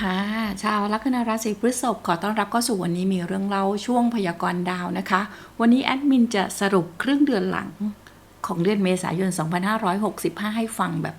ค่ะ ชาวลัคนาราศีพฤษภขอต้อนรับเข้าสู่วันนี้มีเรื่องเล่าช่วงพยากรณ์ดาวนะคะ วันนี้แอดมินจะสรุปครึ่งเดือนหลังของเดือนเมษายน 2565 ให้ฟังแบบ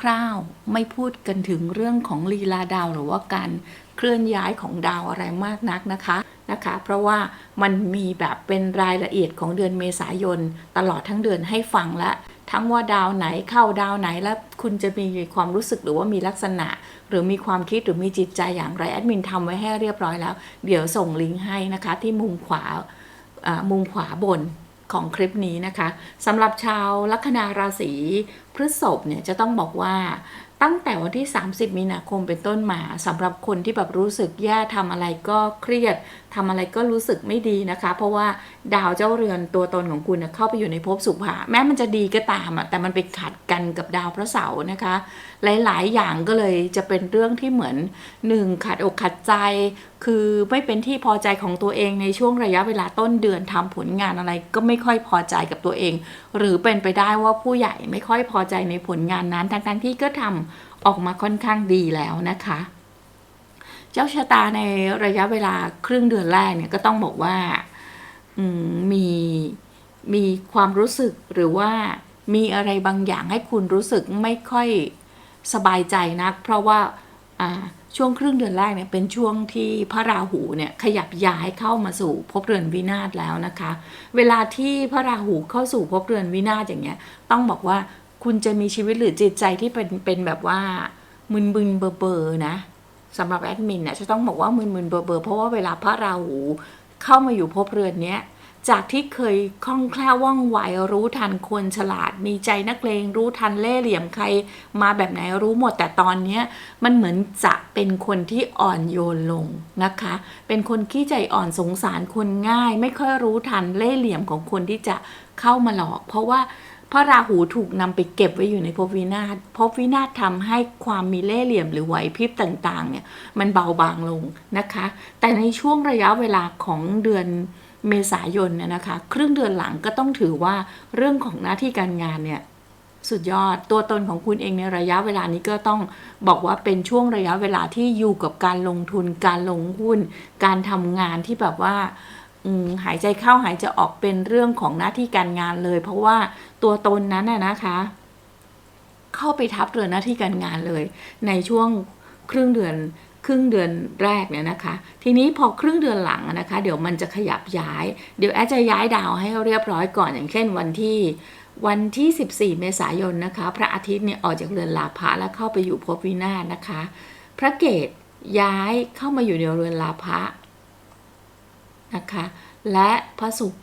คร่าวๆไม่พูดกันถึงเรื่องของลีลาดาวหรือว่าการเคลื่อนย้ายของดาวอะไรมากนักนะคะนะคะ เพราะว่ามันมีแบบเป็นรายละเอียดของเดือนเมษายนตลอดทั้งเดือนให้ฟังและ ทั้งว่าดาวไหนเข้าดาวไหนแล้วคุณจะมีความรู้สึกหรือว่ามีลักษณะ หรือมีความคิดหรือมีจิตใจอย่างไรแอดมินทำไว้ให้เรียบร้อยแล้ว เดี๋ยวส่งลิงก์ให้นะคะ ที่มุมขวาอ่ามุมขวาบนของคลิปนี้นะคะสำหรับชาวลัคนาราศี ฤษภเนี่ยจะต้องบอกว่าตั้งแต่วันที่ 30 มีนาคมเป็นต้นมาสำหรับคนที่แบบรู้สึกแย่ทำอะไรก็เครียดทำอะไรก็รู้สึกไม่ดีนะคะ เพราะว่าดาวเจ้าเรือนตัวตนของคุณเข้าไปอยู่ในภพสุภะแม้มันจะดีก็ตามอะแต่มันไปขัดกันกับดาวพระเสาร์นะคะ หลาย ๆ อย่างก็เลยจะเป็นเรื่องที่เหมือนหนึ่งขัดอกขัดใจ คือไม่เป็นที่พอใจของตัวเองในช่วงระยะเวลาต้นเดือนทำผลงานอะไรก็ไม่ค่อยพอใจกับตัวเอง หรือเป็นไปได้ว่าผู้ใหญ่ไม่ค่อยพอใจในผลงานนั้นทั้งๆที่ก็ทำออกมาค่อนข้างดีแล้วนะคะ เจ้าชะตาในระยะเวลาครึ่งเดือนแรกเนี่ยก็ต้องบอกว่ามมีมีความรู้สึกหรือว่ามีอะไรบางอย่างให้คุณรู้สึกไม่ค่อยสบายใจนัก เพราะว่าช่วงครึ่งเดือนแรกเนี่ยเป็นช่วงที่พระราหูเนี่ยขยับย้ายเข้ามาสู่ภพเรือนวินาศแล้วนะคะ เวลาที่พระราหูเข้าสู่ภพเรือนวินาศอย่างเงี้ยต้องบอกว่า คุณจะมีชีวิตหรือจิตใจที่เป็นเป็นแบบว่ามึนบึนเบอร์เบอร์นะสำหรับแอดมินเนี่ยจะต้องบอกว่ามึนมึนเบอร์เบอร์เพราะว่าเวลาพระราหูเข้ามาอยู่ภพเรือนเนี้ยจากที่เคยคล่องแคล่วว่องไวรู้ทันคนฉลาด มีใจนักเลงรู้ทันเล่ห์เหลี่ยมใคร มาแบบไหนรู้หมดแต่ตอนนี้มันเหมือนจะเป็นคนที่อ่อนโยนลงนะคะ เป็นคนขี้ใจอ่อนสงสารคนง่าย ไม่ค่อยรู้ทันเล่ห์เหลี่ยมของคนที่จะเข้ามาหลอก เพราะว่า พราะราหูถูกนำไปเก็บไว้อยู่ในภพวินาศภพวินาศทำให้ความมีเล่ห์เหลี่ยมหรือไหวพริบต่างๆ เนี่ย มันเบาบางลงนะคะ แต่ในช่วงระยะเวลาของเดือนเมษายนเนี่ยนะคะ ครึ่งเดือนหลังก็ต้องถือว่าเรื่องของหน้าที่การงานเนี่ยสุดยอดตัวตนของคุณเองในระยะเวลานี้ก็ต้องบอกว่าเป็นช่วงระยะเวลาที่อยู่กับการลงทุนการลงหุ้น การทำงานที่แบบว่า หายใจเข้าหายใจออกเป็นเรื่องของหน้าที่การงานเลย เพราะว่าตัวตนนั้นน่ะนะคะ เข้าไปทับเรือนหน้าที่การงานเลย ในช่วงครึ่งเดือนครึ่งเดือนแรกเนี่ยนะคะ ทีนี้พอครึ่งเดือนหลังนะคะ เดี๋ยวมันจะขยับย้าย เดี๋ยวแอดจะย้ายดาวให้เรียบร้อยก่อนอย่างเช่นวันที่วันที่ 14 เมษายนนะคะ พระอาทิตย์เนี่ยออกจากเรือนลาภะแล้วเข้าไปอยู่ภพวินาศนะคะ พระเกตย้ายเข้ามาอยู่ในเรือนลาภะ นะคะ และพระศุกร์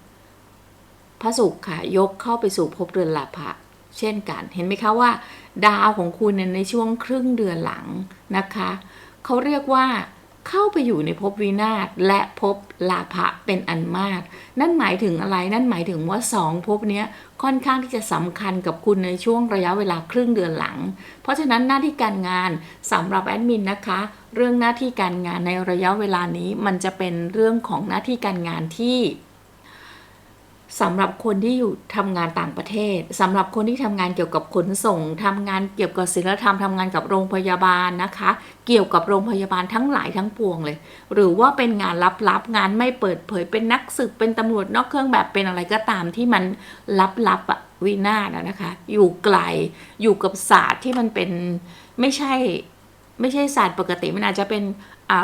พระศุกร์ค่ะ ยกเข้าไปสู่ภพเรือนลาภะเช่นกัน เห็นไหมคะว่า ดาวของคุณเนี่ยในช่วงครึ่งเดือนหลังนะคะ เขาเรียกว่า เข้าไปอยู่ในภพวินาศและภพลาภะเป็นอันมาก นั่นหมายถึงอะไร นั่นหมายถึงว่าสองภพนี้ค่อนข้างที่จะสำคัญกับคุณในช่วงระยะเวลาครึ่งเดือนหลัง เพราะฉะนั้นหน้าที่การงานสำหรับแอดมินนะคะ เรื่องหน้าที่การงานในระยะเวลานี้มันจะเป็นเรื่องของหน้าที่การงานที่ สำหรับคนที่อยู่ทำงานต่างประเทศสำหรับคนที่ทำงานเกี่ยวกับขนส่งทำงานเกี่ยวกับศิลธรรมทำงานกับโรงพยาบาลนะคะ เกี่ยวกับโรงพยาบาลทั้งหลายทั้งปวงเลย หรือว่าเป็นงานลับๆงานไม่เปิดเผยเป็นนักสืบเป็นตำรวจนอกเครื่องแบบเป็นอะไรก็ตามที่มันลับๆอะวินาศอะนะคะ อยู่ไกลอยู่กับศาสตร์ที่มันเป็นไม่ใช่ไม่ใช่ศาสตร์ปกติมันอาจจะเป็น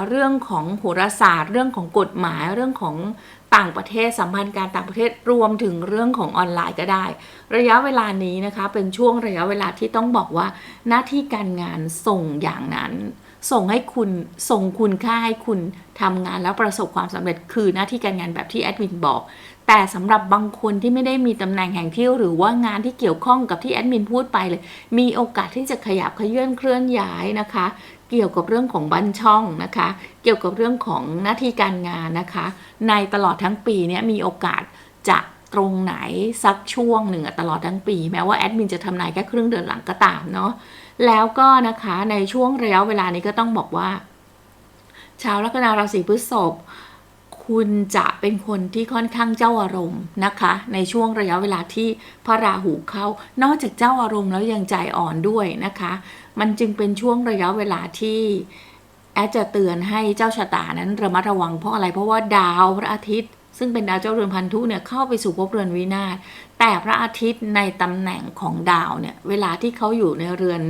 เรื่องของโหราศาสตร์ เรื่องของกฎหมายเรื่องของ ต่างประเทศสัมพันธ์การต่างประเทศรวมถึงเรื่องของออนไลน์ก็ได้ ระยะเวลานี้นะคะเป็นช่วงระยะเวลาที่ต้องบอกว่า หน้าที่การงานส่งอย่างนั้น ส่งให้คุณส่งคุณค่าให้คุณทำงานแล้วประสบความสำเร็จคือหน้าที่การงานแบบที่แอดมินบอก แต่สำหรับบางคนที่ไม่ได้มีตำแหน่งแห่งที่หรือว่างานที่เกี่ยวข้องกับที่แอดมินพูดไปเลย มีโอกาสที่จะขยับขยื่นเคลื่อนย้ายนะคะ เกี่ยวกับเรื่องของบัญช่องนะคะ เกี่ยวกับเรื่องของหน้าที่การงานนะคะ ในตลอดทั้งปีเนี้ยมีโอกาสจะตรงไหนสักช่วงหนึ่งตลอดทั้งปี แม้ว่าแอดมินจะทำนายแค่ครึ่งเดือนหลังก็ตามเนาะแล้วก็นะคะในช่วงระยะเวลานี้ก็ต้องบอกว่า ชาวลัคนาราศีพฤษภคุณจะเป็นคนที่ค่อนข้างเจ้าอารมณ์นะคะ ในช่วงระยะเวลาที่พระราหูเข้านอกจากเจ้าอารมณ์แล้วยังใจอ่อนด้วยนะคะ มันจึงเป็นช่วงระยะเวลาที่แอดจะเตือนให้เจ้าชะตานั้นระมัดระวังเพราะอะไรเพราะว่าดาวพระอาทิตย์ ซึ่งเป็นดาวเจ้าเรือนพันธุเนี่ยเข้าไปสู่ภพเรือนวินาศแต่พระอาทิตย์ในตำแหน่งของดาวเนี่ยเวลาที่เขาอยู่ในเรือน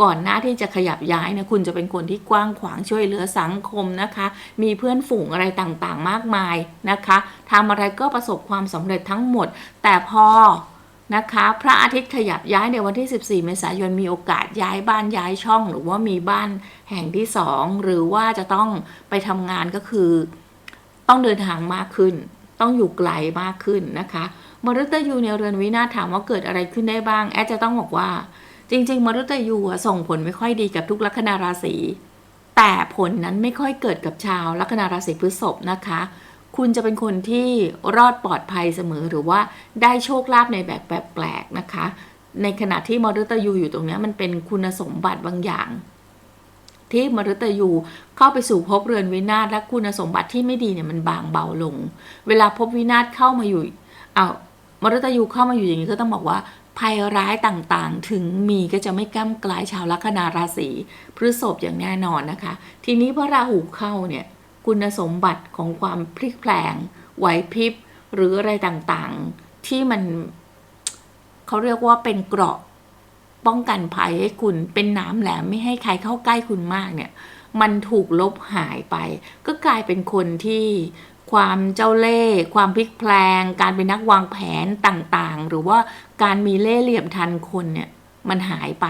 ก่อนหน้าที่จะขยับย้ายเนี่ยคุณจะเป็นคนที่กว้างขวางช่วยเหลือสังคมนะคะ มีเพื่อนฝูงอะไรต่างๆ มากมายนะคะทำอะไรก็ประสบความสำเร็จทั้งหมด แต่พอ นะคะ พระอาทิตย์ขยับย้ายในวันที่ 14 เมษายนมีโอกาสย้ายบ้านย้ายช่อง หรือว่ามีบ้านแห่งที่สองหรือว่าจะต้องไปทำงานก็คือ ต้องเดินทางมากขึ้น ต้องอยู่ไกลมากขึ้นนะคะมฤตยูในเรือนวินาถามว่าเกิดอะไรขึ้นได้บ้าง แอดจะต้องบอกว่า จริง ๆมฤตยูอะส่งผลไม่ค่อยดีกับทุกลัคนาราศีแต่ผลนั้นไม่ค่อยเกิดกับชาวลัคนาราศีพฤษภนะคะ คุณจะเป็นคนที่รอดปลอดภัยเสมอหรือว่าได้โชคลาภในแบบแปลกๆนะคะ ในขณะที่มฤตยูอยู่ตรงนี้มันเป็นคุณสมบัติบางอย่าง ที่มฤตยูเข้าไปสู่ภพเรือนวินาศและคุณสมบัติที่ไม่ดีเนี่ยมันบางเบาลง เวลาภพวินาศเข้ามาอยู่เอามฤตยูเข้ามาอยู่อย่างนี้ก็ต้องบอกว่าภัยร้ายต่างๆ ถึงมีก็จะไม่ก้ำกลายชาวลัคนาราศีพฤษภอย่างแน่นอนนะคะ ทีนี้พระราหูเข้าเนี่ย คุณสมบัติของความพลิกแปลงไหวพริบหรืออะไรต่างๆ ที่มันเขาเรียกว่าเป็นเกราะป้องกันภัยให้คุณเป็นน้ำแหลมไม่ให้ใครเข้าใกล้คุณมากเนี่ย มันถูกลบหายไป ก็กลายเป็นคนที่ความเจ้าเล่ห์ความพลิกแปลง การเป็นนักวางแผนต่างๆ หรือว่าการมีเล่ห์เหลี่ยมทันคนเนี่ย มันหายไป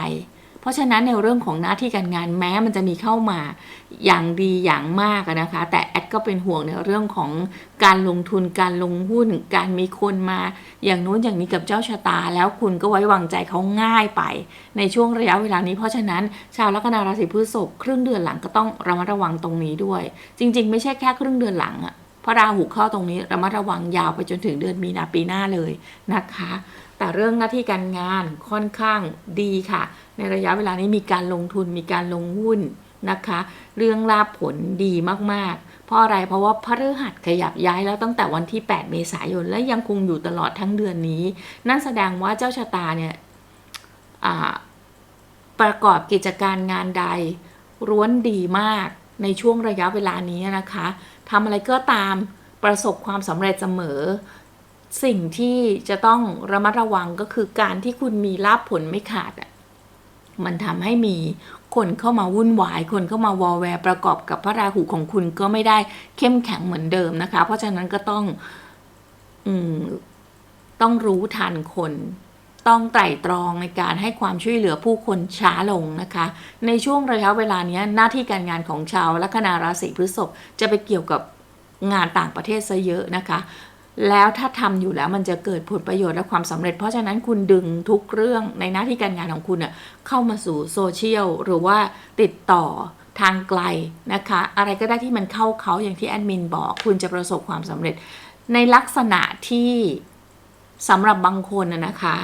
ราะฉะนั้นในเรื่องของหน้าที่การงานแม้มันจะมีเข้ามาอย่างดีอย่างมากนะคะ แต่แอดก็เป็นห่วงในเรื่องของการลงทุนการลงหุ้น การมีคนมา อย่างนู้นอย่างนี้กับเจ้าชะตา แล้วคุณก็ไว้วางใจเขาง่ายไป ในช่วงระยะเวลานี้ เพราะฉะนั้นชาวลัคนาราศีพฤษภครึ่งเดือนหลังก็ต้องระมัดระวังตรงนี้ด้วย จริง ๆ ไม่ใช่แค่ครึ่งเดือนหลังอะ พราะราหูเข้าตรงนี้ระมัดระวังยาวไปจนถึงเดือนมีนาปีหน้าเลยนะคะ แต่เรื่องหน้าที่การงานค่อนข้างดีค่ะ ในระยะเวลานี้มีการลงทุนมีการลงหุ้นนะคะ เรื่องลาบผลดีมากๆ เพราะอะไรเพราะว่าพฤหัสขยับย้ายแล้วตั้งแต่วันที่ 8 เมษายนและยังคงอยู่ตลอดทั้งเดือนนี้ นั่นแสดงว่าเจ้าชะตาเนี่ยประกอบกิจการงานใดร้วนดีมากในช่วงระยะเวลานี้นะคะ ทำอะไรก็ตามประสบความสำเร็จเสมอ สิ่งที่จะต้องระมัดระวังก็คือการที่คุณมีลาบผลไม่ขาดอะมันทำให้มีคนเข้ามาวุ่นวาย คนเข้ามาวอลแวร์ประกอบกับพระราหูของคุณก็ไม่ได้เข้มแข็งเหมือนเดิมนะคะ เพราะฉะนั้นก็ต้อง อืม ต้องรู้ทันคน ต้องไตร่ตรองในการให้ความช่วยเหลือผู้คนช้าลงนะคะ ในช่วงระยะเวลานี้หน้าที่การงานของชาวลัคนาราศีพฤษภจะไปเกี่ยวกับงานต่างประเทศซะเยอะนะคะแล้วถ้าทำอยู่แล้วมันจะเกิดผลประโยชน์และความสำเร็จ เพราะฉะนั้นคุณดึงทุกเรื่องในหน้าที่การงานของคุณเข้ามาสู่โซเชียลหรือว่าติดต่อทางไกลนะคะ อะไรก็ได้ที่มันเข้าเขาอย่างที่แอดมินบอก คุณจะประสบความสำเร็จ ในลักษณะที่สำหรับบางคนนะคะ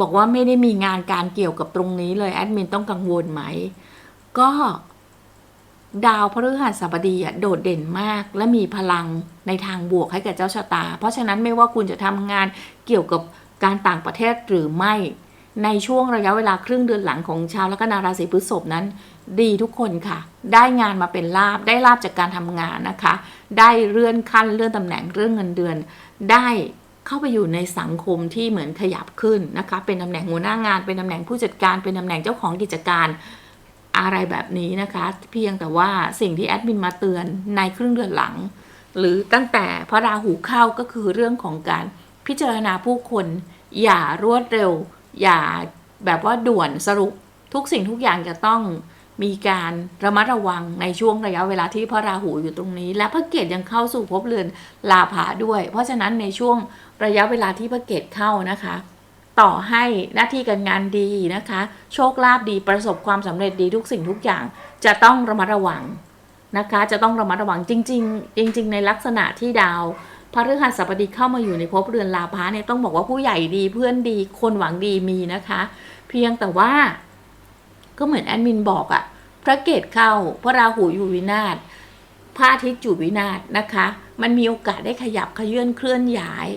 บอกว่าไม่ได้มีงานการเกี่ยวกับตรงนี้เลยแอดมินต้องกังวลไหม ก็ดาวพฤหัสบดีอะโดดเด่นมาก และมีพลังในทางบวกให้กับเจ้าชะตา เพราะฉะนั้นไม่ว่าคุณจะทำงานเกี่ยวกับการต่างประเทศหรือไม่ ในช่วงระยะเวลาครึ่งเดือนหลังของชาวลัคนาราศีพฤษภนั้น ดีทุกคนค่ะ ได้งานมาเป็นลาบได้ลาบจากการทำงานนะคะ ได้เลื่อนขั้นเลื่อนตำแหน่งเรื่องเงินเดือน ได้ เข้าไปอยู่ในสังคมที่เหมือนขยับขึ้นนะคะ เป็นตำแหน่งหัวหน้างาน เป็นตำแหน่งผู้จัดการ เป็นตำแหน่งเจ้าของกิจการอะไรแบบนี้นะคะ เพียงแต่ว่าสิ่งที่แอดมินมาเตือนในครึ่งเดือนหลัง หรือตั้งแต่พระราหูเข้าก็คือเรื่องของการพิจารณาผู้คน อย่ารวดเร็ว อย่าแบบว่าด่วนสรุปทุกสิ่งทุกอย่างจะต้องมีการระมัดระวังในช่วงระยะเวลาที่พระราหูอยู่ตรงนี้ และพระเกตยังเข้าสู่ภพเรือนลาภะด้วย เพราะฉะนั้นในช่วง ระยะเวลาที่พระเกตเข้านะคะ ต่อให้หน้าที่การงานดีนะคะ โชคลาภดีประสบความสำเร็จดีทุกสิ่งทุกอย่าง จะต้องระมัดระวังนะคะ จะต้องระมัดระวังจริง ๆ จริง ๆ ในลักษณะที่ดาวพระฤหัสบดีเข้ามาอยู่ในภพเรือนลาภะเนี่ยต้องบอกว่าผู้ใหญ่ดีเพื่อนดีคนหวังดีมีนะคะ เพียงแต่ว่า ก็เหมือนแอดมินบอกอะพระเกตเข้าพระราหูอยู่วินาศพระอาทิตย์อยู่วินาศนะคะ มันมีโอกาสได้ขยับขยื่นเคลื่อนย้าย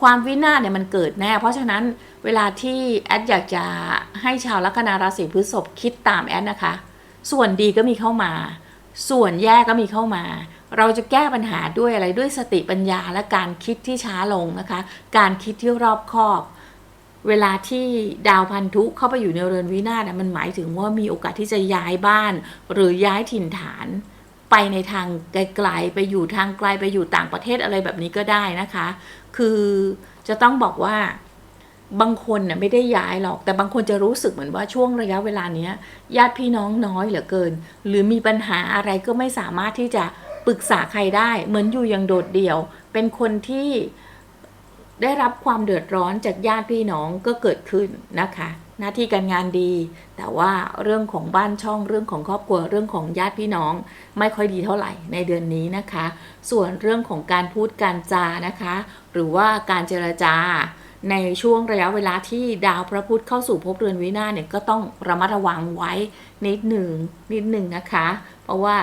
ความวินาศเนี่ยมันเกิดแน่ เพราะฉะนั้นเวลาที่แอดอยากจะให้ชาวลัคนาราศีพฤษภคิดตามแอดนะคะ ส่วนดีก็มีเข้ามา ส่วนแย่ก็มีเข้ามา เราจะแก้ปัญหาด้วยอะไรด้วยสติปัญญาและการคิดที่ช้าลงนะคะ การคิดที่รอบคอบเวลาที่ดาวพันธุเข้าไปอยู่ในเรือนวินาศน่ะมันหมายถึงว่ามีโอกาสที่จะย้ายบ้าน หรือย้ายถิ่นฐาน ไปในทางไกลๆไปอยู่ทางไกลไปอยู่ต่างประเทศอะไรแบบนี้ก็ได้นะคะ คือจะต้องบอกว่าบางคนน่ยไม่ได้ย้ายหรอก แต่บางคนจะรู้สึกเหมือนว่าช่วงระยะเวลาเนี้ย ญาติพี่น้องน้อยเหลือเกิน หรือมีปัญหาอะไรก็ไม่สามารถที่จะปรึกษาใครได้ เหมือนอยู่อย่างโดดเดี่ยว เป็นคนที่ได้รับความเดือดร้อนจากญาติพี่น้องก็เกิดขึ้นนะคะ หน้าที่การงานดี แต่ว่าเรื่องของบ้านช่องเรื่องของครอบครัวเรื่องของญาติพี่น้องไม่ค่อยดีเท่าไหร่ในเดือนนี้นะคะ ส่วนเรื่องของการพูดการจานะคะ หรือว่าการเจรจาในช่วงระยะเวลาที่ดาวพระพุธเข้าสู่ภพเรือนวินาเนี่ยก็ต้องระมัดระวังไว้นิดหนึ่งนิดหนึ่งนะคะ เพราะว่า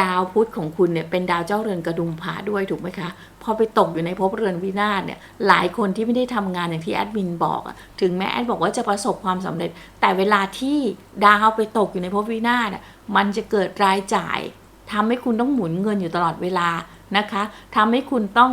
ดาวพุธของคุณเนี่ยเป็นดาวเจ้าเรือนกระดุมผาด้วยถูกไหมคะ พอไปตกอยู่ในภพเรือนวินาศเนี่ยหลายคนที่ไม่ได้ทำงานอย่างที่แอดมินบอกถึงแม้แอดบอกว่าจะประสบความสำเร็จ แต่เวลาที่ดาวไปตกอยู่ในภพวินาศมันจะเกิดรายจ่ายทำให้คุณต้องหมุนเงินอยู่ตลอดเวลานะคะทำให้คุณต้อง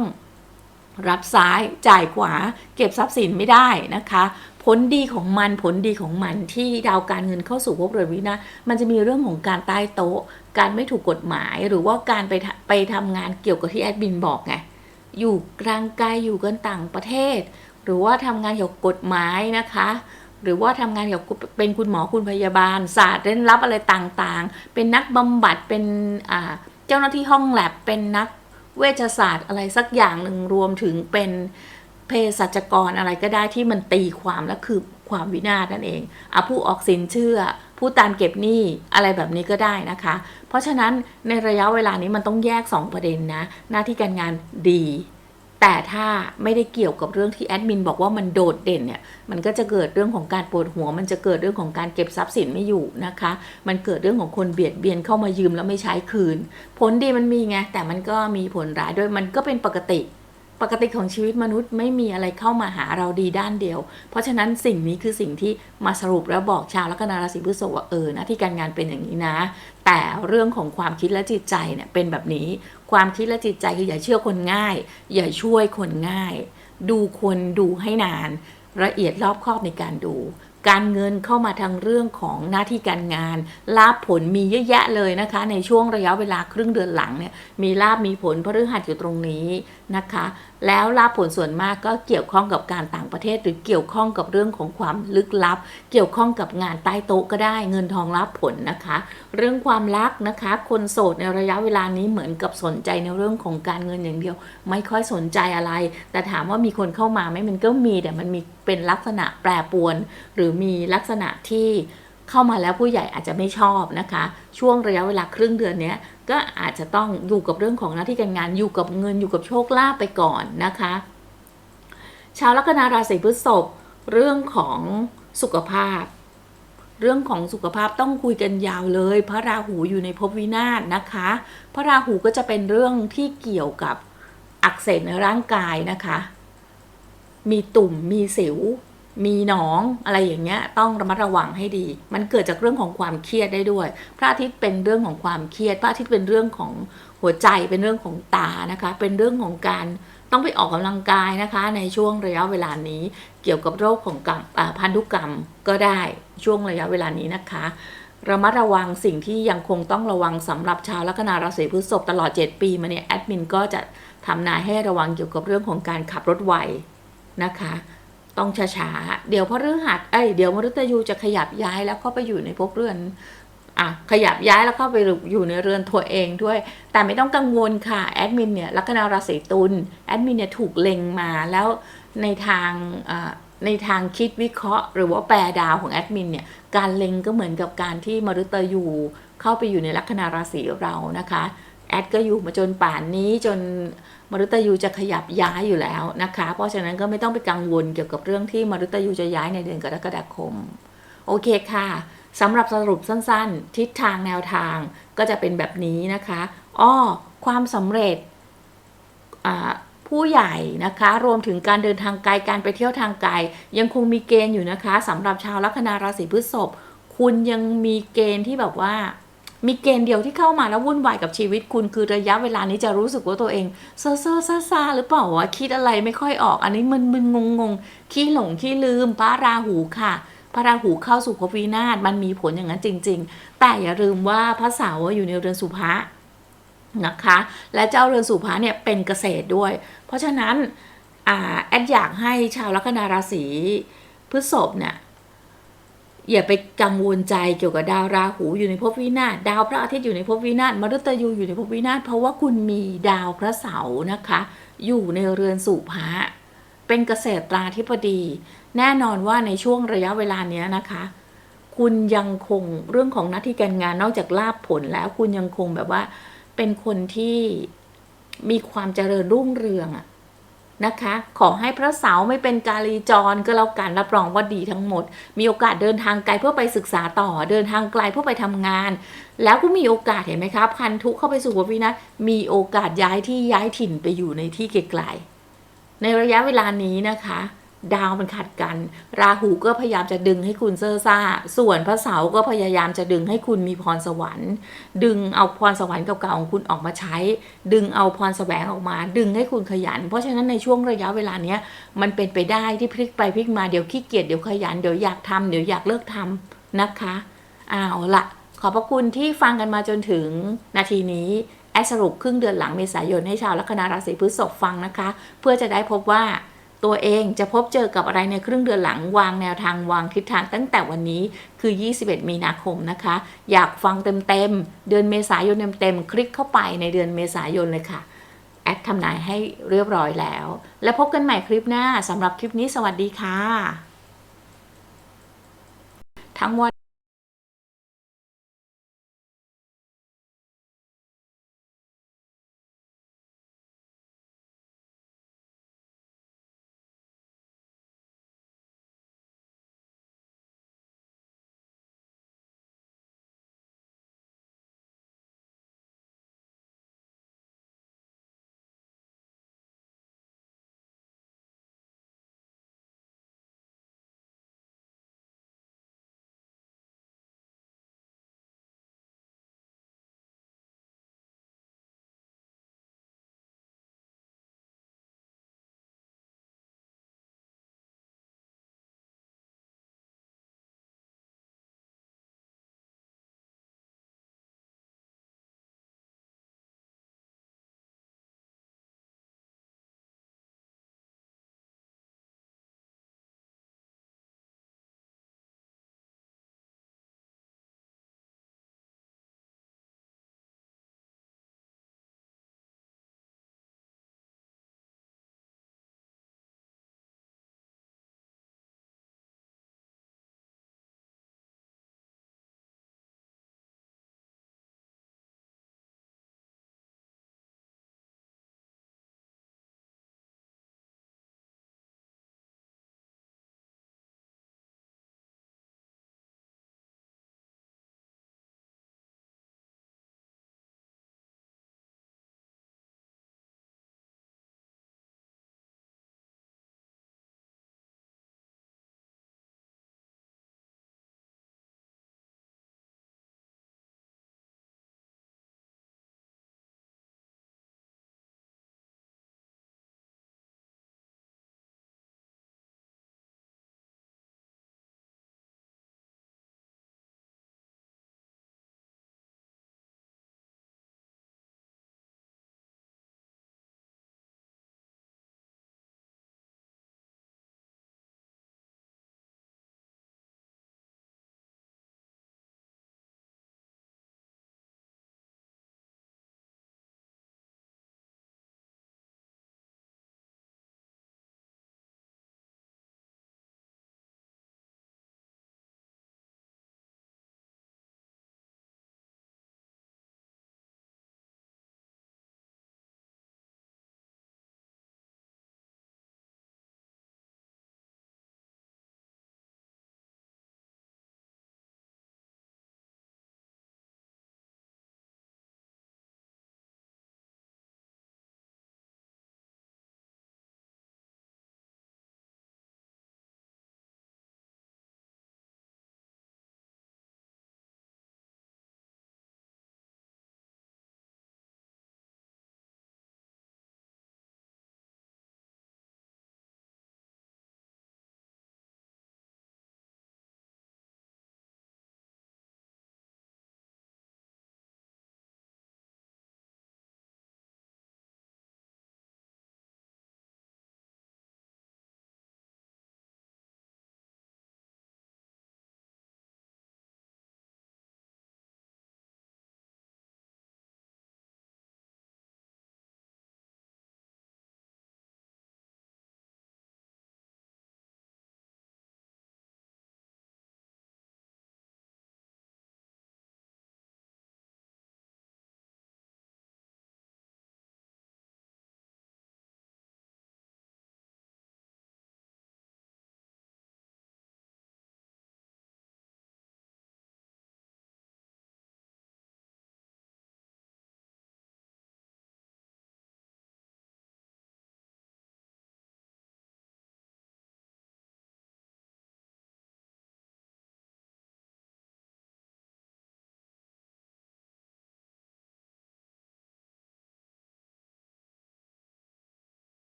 รับซ้ายจ่ายขวา เก็บทรัพย์สินไม่ได้นะคะผลดีของมันผลดีของมันที่ดาวการเงินเข้าสู่ภพเรือนวินาศมันจะมีเรื่องของการใต้โต๊ะ การไม่ถูกกฎหมายหรือว่าการไปไปทำงานเกี่ยวกับที่แอดมินบอกไง อยู่กลางไกลอยู่กันต่างประเทศ หรือว่าทำงานเกี่ยวกับกฎหมายนะคะ หรือว่าทำงานเกี่ยวกับเป็นคุณหมอคุณพยาบาล ศาสตร์เร้นลับอะไรต่างๆ เป็นนักบำบัดเป็นเจ้าหน้าที่ห้องแลบเป็นนักเวชศาสตร์อะไรสักอย่างหนึ่งรวมถึงเป็นเภสัชกรอะไรก็ได้ที่มันตีความและคือ ความวินาศนั่นเองอผู้ออกสินเชื่อ ผู้ตามเก็บหนี้อะไรแบบนี้ก็ได้นะคะ เพราะฉะนั้นในระยะเวลานี้มันต้องแยก 2 ประเด็นนะ หน้าที่การงานดี แต่ถ้าไม่ได้เกี่ยวกับเรื่องที่แอดมินบอกว่ามันโดดเด่นเนี่ยมันก็จะเกิดเรื่องของการปวดหัว มันจะเกิดเรื่องของการเก็บทรัพย์สินไม่อยู่นะคะ มันเกิดเรื่องของคนเบียดเบียนเข้ามายืมแล้วไม่ใช้คืน ผลดีมันมีไงแต่มันก็มีผลร้ายด้วยมันก็เป็นปกติ ปกติของชีวิตมนุษย์ไม่มีอะไรเข้ามาหาเราดีด้านเดียว เพราะฉะนั้นสิ่งนี้คือสิ่งที่มาสรุปแล้วบอกชาวลัคนาราศีพฤษภว่าเออน้าที่การงานเป็นอย่างนี้นะ แต่เรื่องของความคิดและจิตใจเนี่ยเป็นแบบนี้ ความคิดและจิตใจคืออย่าเชื่อคนง่าย อย่าช่วยคนง่าย ดูคนดูให้นาน ละเอียดรอบคอบในการดูการเงินเข้ามาทางเรื่องของหน้าที่การงาน ลาบผลมีเยอะแยะเลยนะคะ ในช่วงระยะเวลาครึ่งเดือนหลังเนี่ยมีลาบมีผลพฤหัสอยู่ตรงนี้นะคะ แล้วลาผลส่วนมากก็เกี่ยวข้องกับการต่างประเทศ หรือเกี่ยวข้องกับเรื่องของความลึกลับ เกี่ยวข้องกับงานใต้โต๊ะก็ได้เงินทองลาผลนะคะ เรื่องความรักนะคะ คนโสดในระยะเวลานี้เหมือนกับสนใจในเรื่องของการเงินอย่างเดียว ไม่ค่อยสนใจอะไร แต่ถามว่ามีคนเข้ามาไหมมันก็มีแต่มันมีเป็นลักษณะแปรปรวน หรือมีลักษณะที่ เข้ามาแล้วผู้ใหญ่อาจจะไม่ชอบนะคะ ช่วงระยะเวลาครึ่งเดือนนี้ก็อาจจะต้องอยู่กับเรื่องของหน้าที่การงานอยู่กับเงินอยู่กับโชคลาภไปก่อนนะคะ ชาวลัคนาราศีพฤษภเรื่องของสุขภาพ เรื่องของสุขภาพต้องคุยกันยาวเลย พระราหูอยู่ในภพวินาศนะคะ พระราหูก็จะเป็นเรื่องที่เกี่ยวกับอักเสบในร่างกายนะคะ มีตุ่มมีสิว มีหนองอะไรอย่างเงี้ยต้องระมัดระวังให้ดี มันเกิดจากเรื่องของความเครียดได้ด้วย พระอาทิตย์เป็นเรื่องของความเครียด พระอาทิตย์เป็นเรื่องของหัวใจเป็นเรื่องของตานะคะ เป็นเรื่องของการต้องไปออกกำลังกายนะคะ ในช่วงระยะเวลานี้เกี่ยวกับโรคของกรรมพันธุกรรมก็ได้ช่วงระยะเวลานี้นะคะระมัดระวังสิ่งที่ยังคงต้องระวังสำหรับชาวลัคนาราศีพฤษภตลอด 7 ปีมาเนี่ยแอดมินก็จะทำนายให้ระวังเกี่ยวกับเรื่องของการขับรถไวนะคะ ต้องช้าๆ เดี๋ยวพฤหัสเอ้ยเดี๋ยวมฤตยูจะขยับย้ายแล้วเข้าไปอยู่ในภพเรือนอะขยับย้ายแล้วเข้าไปอยู่ในเรือนตัวเองด้วย แต่ไม่ต้องกังวลค่ะแอดมินเนี่ยลัคนาราศีตุลแอดมินเนี่ยถูกเล็งมาแล้วในทางอ่าในทางคิดวิเคราะห์ หรือว่าแปลดาวของแอดมินเนี่ยการเล็งก็เหมือนกับการที่มฤตยูเข้าไปอยู่ในลัคนาราศีเรานะคะ แอดก็อยู่มาจนป่านนี้จนมฤตยูจะขยับย้ายอยู่แล้วนะคะ เพราะฉะนั้นก็ไม่ต้องไปกังวลเกี่ยวกับเรื่องที่มฤตยูจะย้ายในเดือนกรกฎาคม โอเคค่ะสำหรับสรุปสั้นๆ ทิศทางแนวทางก็จะเป็นแบบนี้นะคะอ้อความสำเร็จผู้ใหญ่นะคะ รวมถึงการเดินทางไกลการไปเที่ยวทางไกลยังคงมีเกณฑ์อยู่นะคะสำหรับชาวลัคนาราศีพฤษภคุณยังมีเกณฑ์ที่แบบว่า มีเกณฑ์เดียวที่เข้ามาแล้ววุ่นวายกับชีวิตคุณคือระยะเวลานี้จะรู้สึกว่าตัวเองเซ่อเซ่อซ่าซาหรือเปล่าวะคิดอะไรไม่ค่อยออก อันนี้มึนมึนงงงๆขี้หลงขี้ลืมพระราหูค่ะพระราหูเข้าสู่ภพวินาศมันมีผลอย่างนั้นจริง ๆ แต่อย่าลืมว่าพระเสาอยู่ในเรือนสุภะนะคะ และเจ้าเรือนสุภะเนี่ยเป็นเกษตรด้วย เพราะฉะนั้นอแอดอยากให้ชาวลัคนาราศีพฤษภเนี่ย อย่าไปกังวลใจเกี่ยวกับดาวราหูอยู่ในภพวินาศดาวพระอาทิตย์อยู่ในภพวินาศมฤตยูอยู่ในภพวินาศเพราะว่าคุณมีดาวพระเสาร์นะคะ อยู่ในเรือนสุภะเป็นเกษตราธิบดี แน่นอนว่าในช่วงระยะเวลาเนี้ยนะคะ คุณยังคงเรื่องของหน้าที่การงานนอกจากลาบผลแล้วคุณยังคงแบบว่าเป็นคนที่มีความเจริญรุ่งเรืองอะ นะคะ ขอให้พระเสาไม่เป็นกาลีจรก็แล้วกันรับรองว่าดีทั้งหมด มีโอกาสเดินทางไกลเพื่อไปศึกษาต่อเดินทางไกลเพื่อไปทำงาน แล้วก็มีโอกาสเห็นไหมครับพันธุเข้าไปสู่หัวินะมีโอกาสย้ายที่ย้ายถิ่นไปอยู่ในที่ไกลๆในระยะเวลานี้นะคะ ดาวมันขัดกัน ราหูก็พยายามจะดึงให้คุณเซอร์ซ่า ส่วนพระเสาร์ก็พยายามจะดึงให้คุณมีพรสวรรค์ ดึงเอาพรสวรรค์เก่าๆของคุณออกมาใช้ ดึงเอาพรแสวงออกมา ดึงให้คุณขยัน เพราะฉะนั้นในช่วงระยะเวลาเนี้ยมันเป็นไปได้ที่พลิกไปพลิกมาเดี๋ยวขี้เกียจเดี๋ยวขยันเดี๋ยวอยากทำเดี๋ยวอยากเลิกทำนะคะเอาละขอบพระคุณที่ฟังกันมาจนถึงนาทีนี้แอสรุปครึ่งเดือนหลังเมษายนให้ชาวลัคนาราศีพฤษภฟังนะคะ เพื่อจะได้พบว่า ตัวเองจะพบเจอกับอะไรในครึ่งเดือนหลังวางแนวทางวางทิศทางตั้งแต่วันนี้คือ 21 มีนาคมนะคะ อยากฟังเต็มๆ เดือนเมษายนเต็มๆ คลิกเข้าไปในเดือนเมษายนเลยค่ะ แอดทำนายให้เรียบร้อยแล้ว แล้วพบกันใหม่คลิปหน้าสำหรับคลิปนี้สวัสดีค่ะ ทั้งวัน